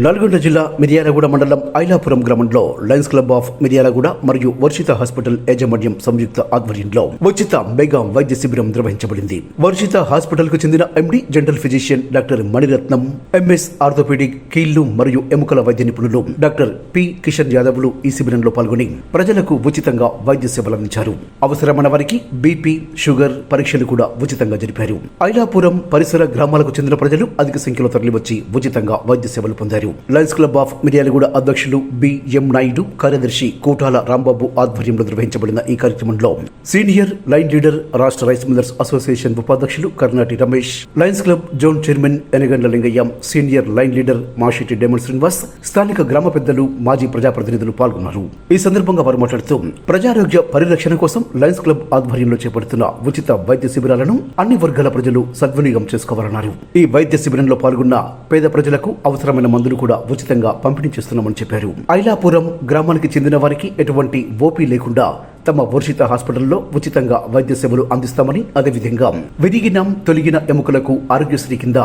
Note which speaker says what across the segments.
Speaker 1: నల్గొండ జిల్లా మిర్యాలగూడ మండలం ఐలాపురం గ్రామంలో లయన్స్ క్లబ్ ఆఫ్ మిర్యాలగూడ మరియు వర్షిత హాస్పిటల్ యాజమాన్యం సంయుక్త ఆధ్వర్యంలో ఉచిత మెగా వైద్య శిబిరం నిర్వహించబడింది. వర్షిత హాస్పిటల్కు చెందిన MD general physician doctor Maniratnam MS orthopaedic కీళ్ళు మరియు ఎముకల వైద్య నిపుణులు డాక్టర్ పి కిషన్ యాదవ్లు ఈ శిబిరంలో పాల్గొని ప్రజలకు ఉచితంగా వైద్య సేవలు అందించారు. అవసరమైన వారికి బీపీ షుగర్ పరీక్షలు కూడా ఉచితంగా జరిపారు. ఐలాపురం పరిసర గ్రామాలకు చెందిన ప్రజలు అధిక సంఖ్యలో తరలివచ్చి ఉచితంగా వైద్య సేవలు పొందారు. లయన్స్ క్లబ్ ఆఫ్ మిర్యాలగూడ అధ్యక్షులు బిఎం నాయుడు కార్యదర్శి కోటాల రాంబాబు ఆధ్వర్యంలో నిర్వహించబడిన ఈ కార్యక్రమంలో సీనియర్ లైన్ లీడర్ రాష్ట్ర రైస్ మిల్లర్స్ అసోసియేషన్ ఉపాధ్యక్షులు Karnati Ramesh lions club zone chairman Enagandla Lingaiah senior lion leader Mashiti Daemon Srinivas స్థానిక గ్రామ పెద్దలు మాజీ ప్రజాప్రతినిధులు పాల్గొన్నారు. ఈ సందర్భంగా వారు మాట్లాడుతూ ప్రజారోగ్య పరిరక్షణ కోసం లయన్స్ క్లబ్ ఆధ్వర్యంలో చేపడుతున్న ఉచిత వైద్య శిబిరాలను అన్ని వర్గాల ప్రజలు సద్వినియోగం చేసుకోవాలన్నారు. ఈ వైద్య శిబిరంలో పాల్గొన్న పేద ప్రజలకు అవసరమైన మందులు కూడా ఉచితంగా పంపిణీ చేస్తున్నామని చెప్పారు. ఐలాపురం గ్రామానికి చెందిన వారికి ఎటువంటి ఓపీ లేకుండా తమ వర్షిత హాస్పిటల్లో ఉచితంగా వైద్య సేవలు అందిస్తామని అదేవిధంగా విరిగిన తొలగిన ఎముకలకు ఆరోగ్యశ్రీ కింద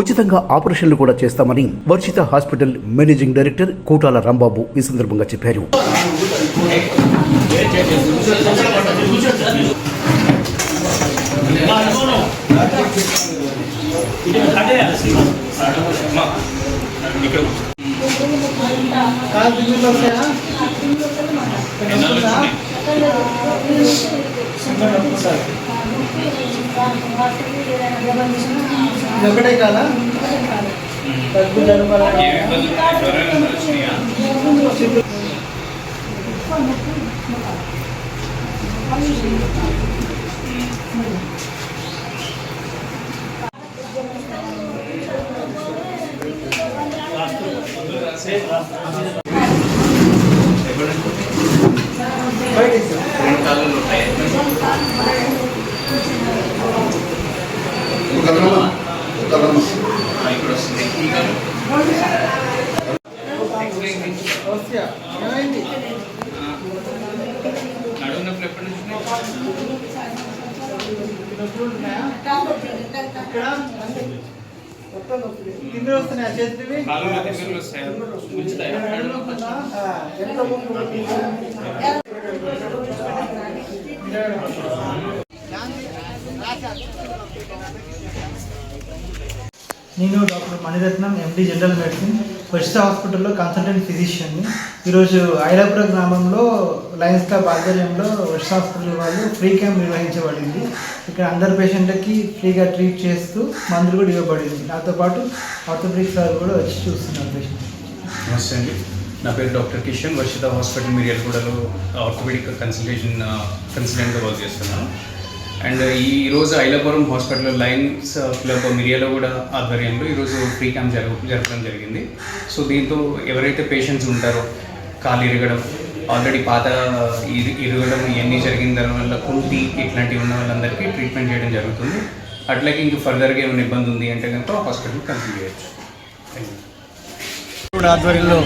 Speaker 1: ఉచితంగా ఆపరేషన్లు కూడా చేస్తామని Varshitha hospital managing director Kotala Rambabu ఈ సందర్భంగా చెప్పారు.
Speaker 2: కాలు దిగులు వస్తాయా ఇది ఒకటే కాదా దగ్గు జలుబు అలా బయట ఇస్తా. ఇక్కడ మొత్తం నొప్పులు కింద వస్తున్నాయా చేతులు ఎంత నేను doctor Maniratnam MD general medicine first హాస్పిటల్లో కన్సల్టెంట్ ఫిజిషియన్ని ఈరోజు ఐలాపుర గ్రామంలో లయన్స్ క్లబ్ ఆధ్వర్యంలో వెస్ట్ హాస్పిటల్ వాళ్ళు ఫ్రీ క్యాంప్ నిర్వహించబడింది. ఇక్కడ అందరు పేషెంట్లకి ఫ్రీగా ట్రీట్ చేస్తూ మందులు కూడా ఇవ్వబడింది. నాతో పాటు ఆర్థోపెడిక్ సార్ కూడా వచ్చి చూస్తున్నారు పేషెంట్
Speaker 3: నమస్తే అండి. నా పేరు డాక్టర్ కిషన్. వర్షిత హాస్పిటల్ మిర్యాలగూడలో ఆర్థోపెడిక్ కన్సల్టేషన్ కన్సల్టెంట్గా వర్క్ చేస్తున్నాను. అండ్ ఈ ఐలాపురం హాస్పిటల్ లైన్స్ క్లబ్ కూడా ఆధ్వర్యంలో ఈరోజు ఫ్రీ క్యాంప్ జరగ జరపడం జరిగింది. సో దీంతో ఎవరైతే పేషెంట్స్ ఉంటారో కాలు ఇరగడం ఆల్రెడీ పాత ఇరగడం ఇవన్నీ జరిగిన దానివల్ల కుంటి ఇట్లాంటివి ఉన్న వాళ్ళందరికీ ట్రీట్మెంట్ చేయడం జరుగుతుంది. అట్లాగే ఇంక ఫర్దర్గా ఏమైనా ఇబ్బంది ఉంది అంటే కనుక హాస్పిటల్ కన్సల్ట్ చేయొచ్చు.
Speaker 4: ఇప్పుడు ఆధ్వర్యంలో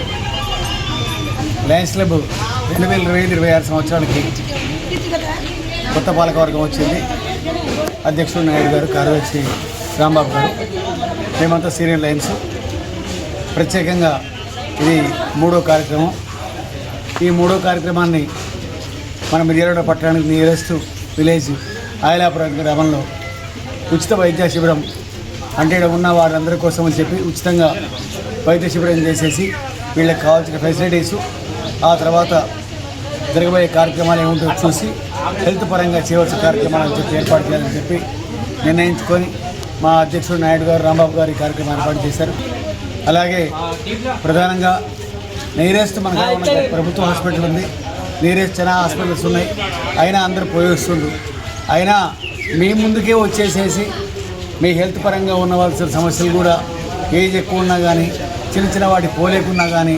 Speaker 4: లయన్స్ క్లబ్ రెండు వేల ఇరవై ఐదు ఇరవై ఆరు సంవత్సరాలకి కొత్త పాలకవర్గం వచ్చింది. అధ్యక్షుడు నాయుడు గారు కార్యదర్శి రాంబాబు గారు. మేమంతా సీనియర్ లైన్స్ ప్రత్యేకంగా ఇది మూడో కార్యక్రమం. ఈ మూడో కార్యక్రమాన్ని మన మిర్యాలగూడ పట్టణానికి నియరెస్ట్ విలేజ్ ఆయలాపురం గ్రామంలో ఉచిత వైద్య శిబిరం అంటే ఉన్న వారందరి కోసం అని చెప్పి ఉచితంగా వైద్య శిబిరం చేసేసి వీళ్ళకి కావాల్సిన ఫెసిలిటీసు ఆ తర్వాత జరగబోయే కార్యక్రమాలు ఏముంటో చూసి హెల్త్ పరంగా చేయవలసిన కార్యక్రమాలను చెప్పి ఏర్పాటు చేయాలని చెప్పి నిర్ణయించుకొని మా అధ్యక్షుడు నాయుడు గారు రాంబాబు గారు ఈ కార్యక్రమం ఏర్పాటు చేశారు. అలాగే ప్రధానంగా నీరేస్ట్ మన ప్రభుత్వ హాస్పిటల్ ఉంది. నీరేస్ట్ చాలా హాస్పిటల్స్ ఉన్నాయి. అయినా అందరూ పోయిస్తుండ్రు అయినా మీ ముందుకే వచ్చేసేసి మీ హెల్త్ పరంగా ఉన్నవలసిన సమస్యలు కూడా ఏజ్ ఎక్కువ ఉన్నా కానీ చిన్న చిన్న వాటి పోలేకున్నా కానీ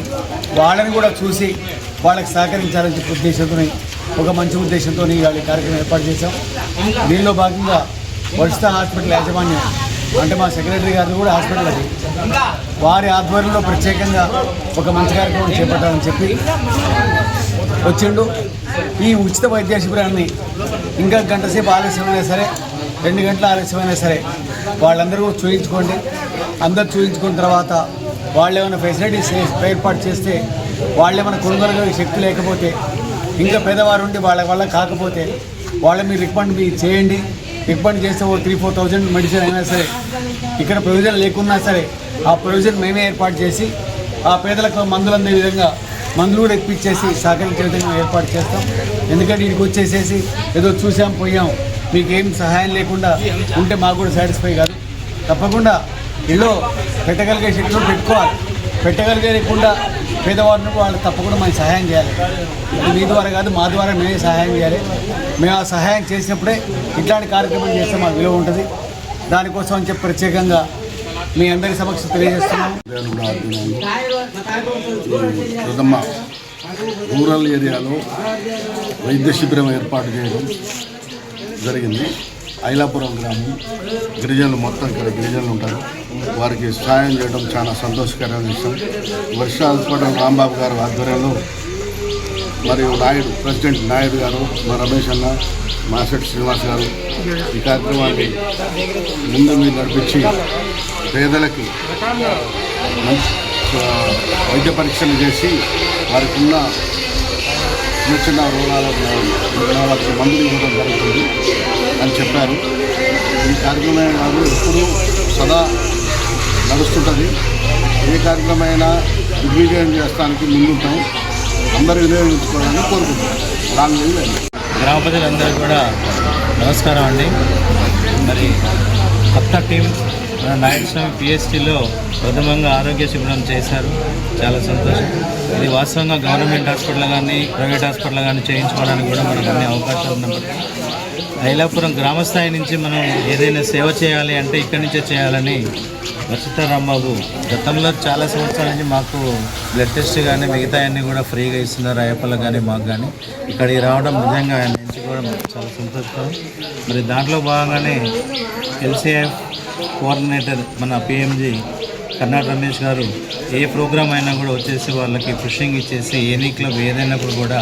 Speaker 4: వాళ్ళని కూడా చూసి వాళ్ళకి సహకరించాలని చెప్పి ఉద్దేశంతో ఒక మంచి ఉద్దేశంతో ఇవాళ కార్యక్రమం ఏర్పాటు చేశాం. దీనిలో భాగంగా వరిష్ట హాస్పిటల్ యాజమాన్యం అంటే మా సెక్రటరీ గారు కూడా హాస్పిటల్ అది. వారి ఆధ్వర్యంలో ప్రత్యేకంగా ఒక మంచి కార్యక్రమం చేపట్టాలని చెప్పి వచ్చిండు. ఈ ఉచిత వైద్య శిబిరాన్ని ఇంకా గంట సేపు ఆలస్యమైనా సరే రెండు గంటల ఆలస్యమైనా సరే వాళ్ళందరూ కూడా చూయించుకోండి. అందరు చూయించుకున్న తర్వాత వాళ్ళు ఏమైనా ఫెసిలిటీస్ ఏర్పాటు చేస్తే వాళ్ళు ఏమైనా కొనుగోలుగా శక్తి లేకపోతే ఇంకా పేదవారు ఉండి వాళ్ళ వల్ల కాకపోతే వాళ్ళ మీరు రికమెండ్ మీరు చేయండి. రికమెండ్ చేస్తే ఓ త్రీ ఫోర్ థౌజండ్ మెడిసిన్ అయినా సరే ఇక్కడ ప్రొవిజన్ లేకున్నా సరే ఆ ప్రొవిజన్ మేమే ఏర్పాటు చేసి ఆ పేదలకు మందులు అందే విధంగా మందులు కూడా ఇప్పించేసి సహకరించే విధంగా ఏర్పాటు చేస్తాం. ఎందుకంటే ఇక్కడికి వచ్చేసేసి ఏదో చూసాం పోయాం మీకేం సహాయం లేకుండా ఉంటే మాకు కూడా సాటిస్ఫై కాదు. తప్పకుండా ఇల్లు పెట్టగలిగే శక్తులు పెట్టుకోవాలి. పెట్టగలిగే లేకుండా పేదవారిని వాళ్ళు తప్పకుండా మనం సహాయం చేయాలి. ఇది మీ ద్వారా కాదు మా ద్వారా మేమే సహాయం చేయాలి. మేము ఆ సహాయం చేసినప్పుడే ఇట్లాంటి కార్యక్రమం చేస్తే మాకు విలువ ఉంటుంది. దానికోసం అని చెప్పి ప్రత్యేకంగా మీ అందరి సమక్షం తెలియజేస్తున్నాము
Speaker 5: ప్రథమ రూరల్ ఏరియాలో వైద్య శిబిరం ఏర్పాటు చేయడం జరిగింది. ఐలాపురం గ్రామం. గిరిజనులు మొత్తం ఇక్కడ గిరిజనులు ఉంటారు. వారికి సహాయం చేయడం చాలా సంతోషకరమైన విషయం. వర్ష హాస్పిటల్ రాంబాబు గారు ఆధ్వర్యంలో మరియు నాయుడు ప్రెసిడెంట్ నాయుడు గారు మా రమేష్ అన్న మాసెట్ శ్రీనివాస్ గారు ఈ కార్యక్రమాన్ని ముందు మీరు నడిపించి పేదలకి వైద్య పరీక్షలు చేసి వారికి ఉన్న చిన్న చిన్న రోగాలకు వాళ్ళకి మందులు ఇవ్వడం జరుగుతుంది అని చెప్పారు. ఈ కార్యక్రమం కాదు ఎప్పుడూ సదా నడుస్తుంటుంది. ఏ కార్యక్రమమైనా దిగ్విజయం చేస్తానికి ముందుంటాం. అందరూ వినియోగించుకోవాలని కోరుకుంటున్నాం. దాని
Speaker 6: గ్రామ ప్రజలందరూ కూడా నమస్కారం అండి. మరి కొత్త టీం మన నాయకస్వామి స్వామి ప్రథమంగా ఆరోగ్య శిబిరం చేశారు. చాలా సంతోషం. ఇది వాస్తవంగా గవర్నమెంట్ హాస్పిటల్ కానీ ప్రైవేట్ హాస్పిటల్ కానీ చేయించుకోవడానికి కూడా మనకు అన్ని అవకాశాలు ఉన్నప్పటికీ ఐలాపురం గ్రామస్థాయి నుంచి మనం ఏదైనా సేవ చేయాలి అంటే ఇక్కడి నుంచే చేయాలని వసత రాంబాబు గతంలో చాలా సంవత్సరాల నుంచి మాకు బ్లడ్ టెస్ట్ కానీ మిగతా అన్నీ కూడా ఫ్రీగా ఇస్తున్నారు అయ్యప్పలకు కానీ మాకు కానీ ఇక్కడికి రావడం నిజంగా ఆయన నుంచి కూడా మాకు చాలా సంతోషం. మరి దాంట్లో భాగంగానే ఎల్సీఎఫ్ కోఆర్డినేటర్ మన పిఎంజీ కర్ణాట రమేష్ గారు ఏ ప్రోగ్రాం అయినా కూడా వచ్చేసి వాళ్ళకి పుషింగ్ ఇచ్చేసి ఎనీ క్లబ్ ఏదైనప్పుడు కూడా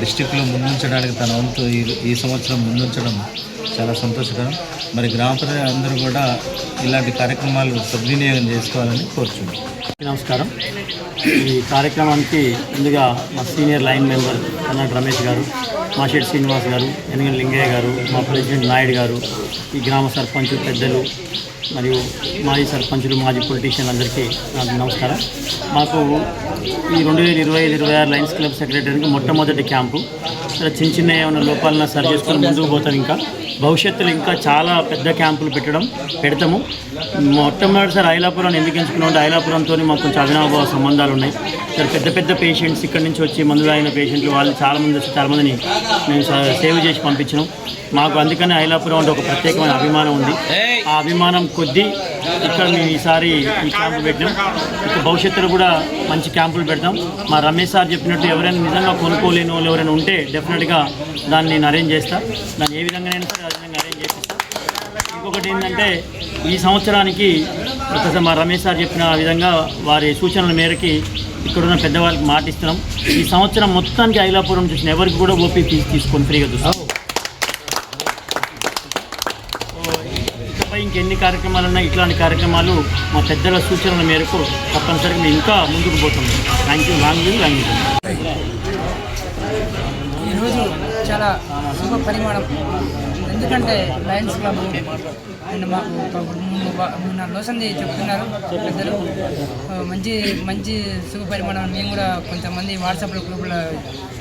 Speaker 6: డిస్టిక్లో ముందుంచడానికి తన వంతు ఈ ఈ సంవత్సరం ముందుంచడం చాలా సంతోషకరం. మరి గ్రామ ప్రజలందరూ కూడా ఇలాంటి కార్యక్రమాలు సద్వినియోగం చేసుకోవాలని కోరుచున్నాం.
Speaker 7: నమస్కారం. ఈ కార్యక్రమానికి ముందుగా మా senior lion member Karnata Ramesh గారు మాషెట్ శ్రీనివాస్ గారు ఎనగల లింగయ్య గారు మా ప్రెసిడెంట్ నాయుడు గారు ఈ గ్రామ సర్పంచ్ పెద్దలు మరియు మాజీ సర్పంచులు మాజీ పొలిటీషియన్ అందరికీ నాకు నమస్కారం. మాకు ఈ రెండు వేల ఇరవై ఐదు ఇరవై ఆరు లయన్స్ క్లబ్ సెక్రటరీకి మొట్టమొదటి క్యాంపు. చిన్న చిన్న ఏమైనా లోపాలను సరి చేసుకొని ముందుకు పోతాం ఇంకా. భవిష్యత్తులో ఇంకా చాలా పెద్ద క్యాంపులు పెట్టడం పెడతాము. మొట్టమొదటిసారి ఐలాపురం ఎందుకు ఎంచుకున్నాం ఐలాపురంతో మాకు కొంచెం అవినాభావ సంబంధాలు ఉన్నాయి. ఇక్కడ పెద్ద పెద్ద పేషెంట్స్ ఇక్కడ నుంచి వచ్చి మందులు అయిన పేషెంట్లు వాళ్ళు చాలామంది వచ్చి చాలామందిని మేము సేవ చేసి పంపించినాం. మాకు అందుకని ఐలాపురం అంటే ఒక ప్రత్యేకమైన అభిమానం ఉంది. ఆ అభిమానం కొద్దీ ఇక్కడ మేము ఈసారి ఈ క్యాంపు పెట్టినాం. ఇక భవిష్యత్తులో కూడా మంచి క్యాంపులు పెడతాం. మా రమేష్ సార్ చెప్పినట్టు ఎవరైనా నిజంగా కొనుక్కోలేని వాళ్ళు ఎవరైనా ఉంటే డెఫినెట్గా దాన్ని నేను అరేంజ్ చేస్తాను దాన్ని ఏ విధంగానైనా సరే ఆ విధంగా అరేంజ్ చేస్తాను ఇంకొకటి ఏంటంటే ఈ సంవత్సరానికి ఒకసారి మా రమేష్ సార్ చెప్పిన విధంగా వారి సూచనల మేరకి ఇక్కడున్న పెద్దవాళ్ళకి మాటిస్తున్నాం. ఈ సంవత్సరం మొత్తానికి ఐలాపురం చూసిన ఎవరికి కూడా ఓపీ ఫీజు తీసుకొని ఫ్రీగా చూస్తాం. ఇంకెన్ని కార్యక్రమాలు ఉన్నాయి ఇట్లాంటి కార్యక్రమాలు మా పెద్దల సూచనల మేరకు తప్పనిసరిగా మేము ఇంకా ముందుకు పోతున్నాం థ్యాంక్ యూ లాంగ్ యూ లాంగ్
Speaker 8: ఈరోజు చాలా శుభ పరిమాణం. ఎందుకంటే లయన్స్ క్లబ్ అండ్ మాకు ఒక మూడు మూడు నాలుగు రోజులు చెప్తున్నారు. పెద్దలు మంచి మంచి శుభ పరిమాణం. మేము కూడా కొంతమంది వాట్సాప్లో గ్రూపుల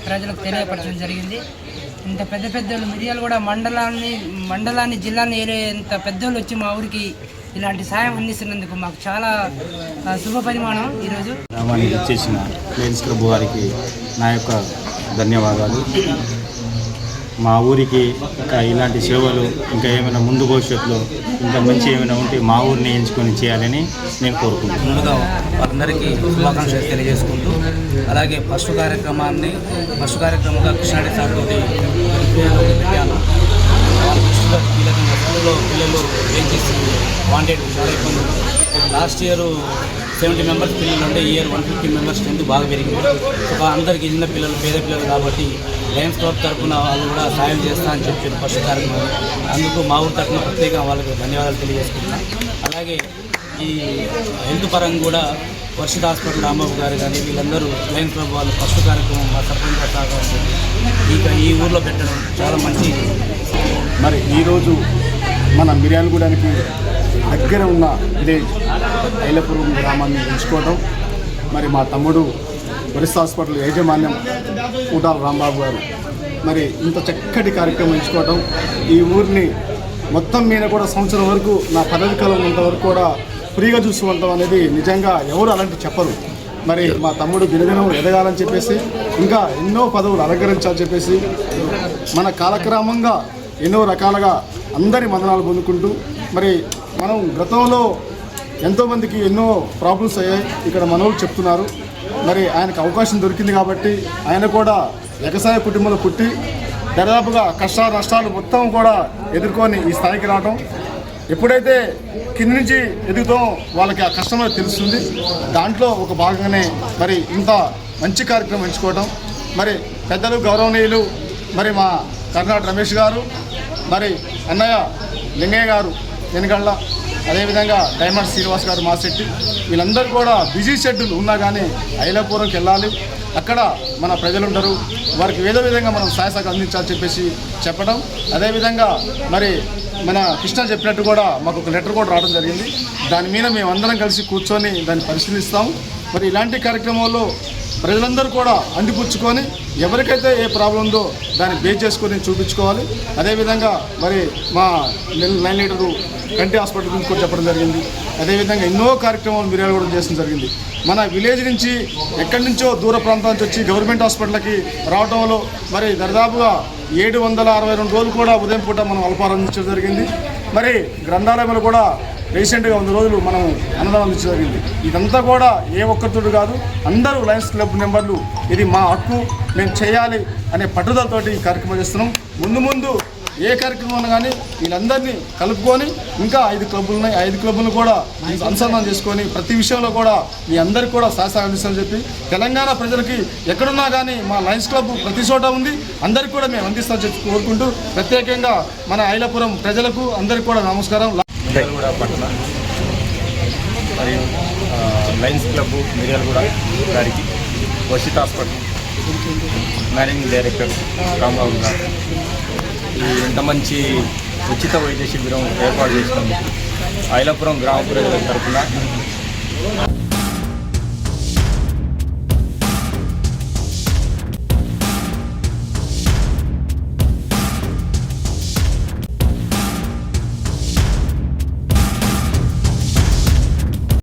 Speaker 8: ప్రజలకు తెలియపరచడం జరిగింది. ఇంత పెద్ద పెద్దలు మిరియాలు కూడా మండలాన్ని మండలాన్ని జిల్లాని ఏలేంత పెద్దోళ్ళు వచ్చి మా ఊరికి ఇలాంటి సాయం అందిస్తున్నందుకు మాకు చాలా శుభ పరిమాణం ఈరోజు.
Speaker 6: గ్రామానికి ఇచ్చేసిన లయన్స్ క్లబ్ వారికి నా యొక్క ధన్యవాదాలు. మా ఊరికి ఇంకా ఇలాంటి సేవలు ఇంకా ఏమైనా ముందు భవిష్యత్తులో ఇంకా మంచి ఏమైనా ఉంటే మా ఊరిని ఎంచుకొని చేయాలని నేను కోరుకుంటున్నాను.
Speaker 9: ముందుగా వాళ్ళందరికీ శుభాకాంక్షలు తెలియజేసుకుంటూ అలాగే ఫస్ట్ కార్యక్రమాన్ని ఫస్ట్ కార్యక్రమంగా కృష్ణారెడ్డి సార్ పెట్టాను స్కూల్లో పిల్లలు ఏం చేస్తుంది వాంటెడ్ చాలా ఇబ్బంది. లాస్ట్ ఇయర్ సెవెంటీ మెంబర్స్ పిల్లలు ఉంటే year one fifty members strength బాగా పెరిగింది. ఒక అందరికి చిన్న పిల్లలు పేద పిల్లలు కాబట్టి లయన్స్ క్లబ్ తరఫున వాళ్ళు కూడా సాయం చేస్తా అని చెప్పారు ఫస్ట్ కార్యక్రమం. అందుకు మా ఊరు తరఫున ప్రత్యేకంగా వాళ్ళకి ధన్యవాదాలు తెలియజేసుకుంటున్నాను. అలాగే ఈ హెల్త్ పరంగా కూడా వర్షిత హాస్పిటల్ రాంబాబు గారు కానీ వీళ్ళందరూ లయన్స్ క్లబ్ వాళ్ళు ఫస్ట్ కార్యక్రమం మా సర్పంచ్ గారి ఇక ఈ ఊర్లో పెట్టడం చాలా మంచి
Speaker 5: మరి ఈరోజు మన మిర్యాలగూడానికి దగ్గర ఉన్న విలేజ్ ఐలపురం గ్రామాన్ని ఎంచుకోవడం మరి మా తమ్ముడు వరిస్ హాస్పిటల్ యాజమాన్యం కూటాల రాంబాబు గారు మరి ఇంత చక్కటి కార్యక్రమం ఎంచుకోవడం ఈ ఊరిని మొత్తం మీద కూడా సంవత్సరం వరకు నా పదవి కాలం ఉన్నంత వరకు కూడా ఫ్రీగా చూసుకుంటాం అనేది నిజంగా ఎవరు అలాంటి చెప్పరు. మరి మా తమ్ముడు దినదినం ఎదగాలని చెప్పేసి ఇంకా ఎన్నో పదవులు అలంకరించాలని చెప్పేసి మన కాలక్రమంగా ఎన్నో రకాలుగా అందరి మదనాలు పొందుకుంటూ మరి మనం గతంలో ఎంతోమందికి ఎన్నో ప్రాబ్లమ్స్ అయ్యాయి. ఇక్కడ మనోళ్ళు చెప్తున్నారు. మరి ఆయనకు అవకాశం దొరికింది కాబట్టి ఆయన కూడా వ్యవసాయ కుటుంబంలో పుట్టి దాదాపుగా కష్ట నష్టాలు మొత్తం కూడా ఎదుర్కొని ఈ స్థాయికి రావడం ఎప్పుడైతే కింది నుంచి ఎదుగుతాం వాళ్ళకి ఆ కష్టం తెలుస్తుంది. దాంట్లో ఒక భాగంగానే మరి ఇంత మంచి కార్యక్రమం ఎంచుకోవడం మరి పెద్దలు గౌరవనీయులు మరి మా కర్ణాటక రమేష్ గారు మరి అన్నయ్య లింగయ్య గారు వెనుగళ్ళ అదేవిధంగా డైమండ్ శ్రీనివాస్ గారు మా శెట్టి వీళ్ళందరూ కూడా బిజీ షెడ్యూల్ ఉన్నా కానీ ఐలాపురంకి వెళ్ళాలి. అక్కడ మన ప్రజలు ఉంటారు వారికి ఏదో విధంగా మనం సహాయ అందించాలని చెప్పేసి చెప్పడం అదేవిధంగా మరి మన కృష్ణ చెప్పినట్టు కూడా మాకు ఒక లెటర్ కూడా రావడం జరిగింది. దాని మీద మేము అందరం కలిసి కూర్చొని దాన్ని పరిశీలిస్తాం. మరి ఇలాంటి కార్యక్రమాల్లో ప్రజలందరూ కూడా అందిపుచ్చుకొని ఎవరికైతే ఏ ప్రాబ్లం ఉందో దాన్ని బేస్ చేసుకొని చూపించుకోవాలి. అదేవిధంగా మరి మా లైన్ లీటరు కంటి హాస్పిటల్ గురించి కూడా చెప్పడం జరిగింది. అదేవిధంగా ఎన్నో కార్యక్రమాలు మీరు కూడా చేయడం జరిగింది. మన విలేజ్ నుంచి ఎక్కడి నుంచో దూర ప్రాంతాల నుంచి వచ్చి గవర్నమెంట్ హాస్పిటల్కి రావడంలో మరి దరిదాపుగా ఏడు వందల అరవై రెండు రోజులు కూడా ఉదయం పూట మనం అల్పారంభించడం జరిగింది. మరి గ్రంథాలయంలో కూడా రీసెంట్గా వంద రోజులు మనం అన్నదానం అందించడం జరిగింది. ఇదంతా కూడా ఏ ఒక్కరితోడు కాదు అందరూ లయన్స్ క్లబ్ మెంబర్లు. ఇది మా హక్కు మేము చేయాలి అనే పట్టుదలతోటి ఈ కార్యక్రమం చేస్తున్నాం. ముందు ముందు ఏ కార్యక్రమం కానీ వీళ్ళందరినీ కలుపుకొని ఇంకా ఐదు క్లబ్బులు ఉన్నాయి ఐదు క్లబ్బులను కూడా అనుసంధానం చేసుకొని ప్రతి విషయంలో కూడా మీ అందరికీ కూడా సహసారం అందిస్తామని చెప్పి తెలంగాణ ప్రజలకి ఎక్కడున్నా కానీ మా లయన్స్ క్లబ్ ప్రతి చోట ఉంది. అందరికీ కూడా మేము అందిస్తామని చెప్పి కోరుకుంటూ ప్రత్యేకంగా మన ఐలాపురం ప్రజలకు అందరికీ కూడా నమస్కారం.
Speaker 6: మరియు లయన్స్ క్లబ్ మిర్యాలగూడ గారికి Varshith hospital managing director Rambabu గారు. ఈ ఇంత మంచి ఉచిత వైద్య శిబిరం ఏర్పాటు చేసినందుకు ఐలాపురం గ్రామ ప్రజల తరఫున.